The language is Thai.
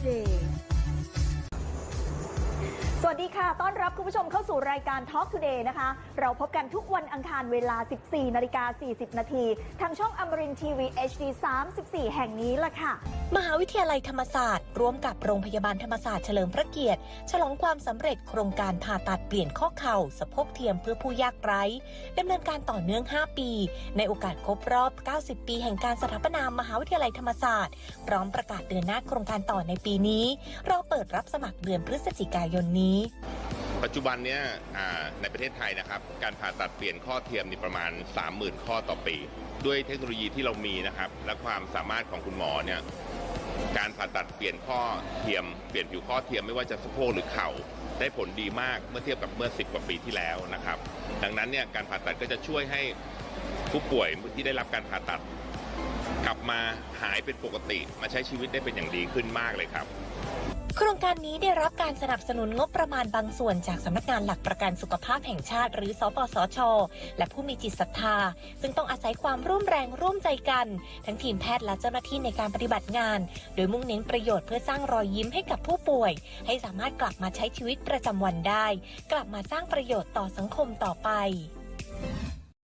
Today สวัสดีค่ะ ต้อนรับคุณผู้ชมเข้าสู่รายการ Talk Today นะคะ เราพบกันทุกวันอังคารเวลา 14 นาฬิกา 40 นาที ทางช่องอมรินทีวี HD 34 แห่งนี้ละค่ะ มหาวิทยาลัยธรรมศาสตร์ ร่วมกับโรงพยาบาลธรรมศาสตร์เฉลิมพระเกียรติ ฉลองความสำเร็จโครงการผ่าตัดเปลี่ยนข้อเข่าสะโพกเทียมเพื่อผู้ยากไร้ดำเนินการต่อเนื่อง 5 ปี ในโอกาสครบรอบ 90 ปีแห่งการสถาปนามหาวิทยาลัยธรรมศาสตร์ พร้อมประกาศเดือนหน้าโครงการต่อในปีนี้ เราเปิดรับสมัครเดือนพฤศจิกายนนี้ ปัจจุบันเนี้ยในประเทศไทยนะครับ การผ่าตัดเปลี่ยนข้อเทียมนี่ประมาณ 30,000 ข้อต่อปี ด้วยเทคโนโลยีที่เรามีนะครับ และความสามารถของคุณหมอเนี่ย การผ่าตัดเปลี่ยนข้อเทียมเปลี่ยนผิวข้อเทียมไม่ว่าจะสะโพกหรือเข่าได้ผลดีมากเมื่อเทียบกับเมื่อ 10 กว่าปีที่แล้วนะครับ ดังนั้นเนี่ยการผ่าตัดก็จะช่วยให้ผู้ป่วยที่ได้รับการผ่าตัด กลับมาหายเป็นปกติ มาใช้ชีวิตได้เป็นอย่างดีขึ้นมากเลยครับ โครงการนี้ได้รับการสนับสนุนงบประมาณบางส่วนจากสำนักงานหลักประกันสุขภาพแห่งชาติ หรือสปสช และผู้มีจิตศรัทธา ซึ่งต้องอาศัยความร่วมแรงร่วมใจกัน ทั้งทีมแพทย์และเจ้าหน้าที่ในการปฏิบัติงาน โดยมุ่งเน้นประโยชน์เพื่อสร้างรอยยิ้มให้กับผู้ป่วย ให้สามารถกลับมาใช้ชีวิตประจำวันได้ กลับมาสร้างประโยชน์ต่อสังคมต่อไป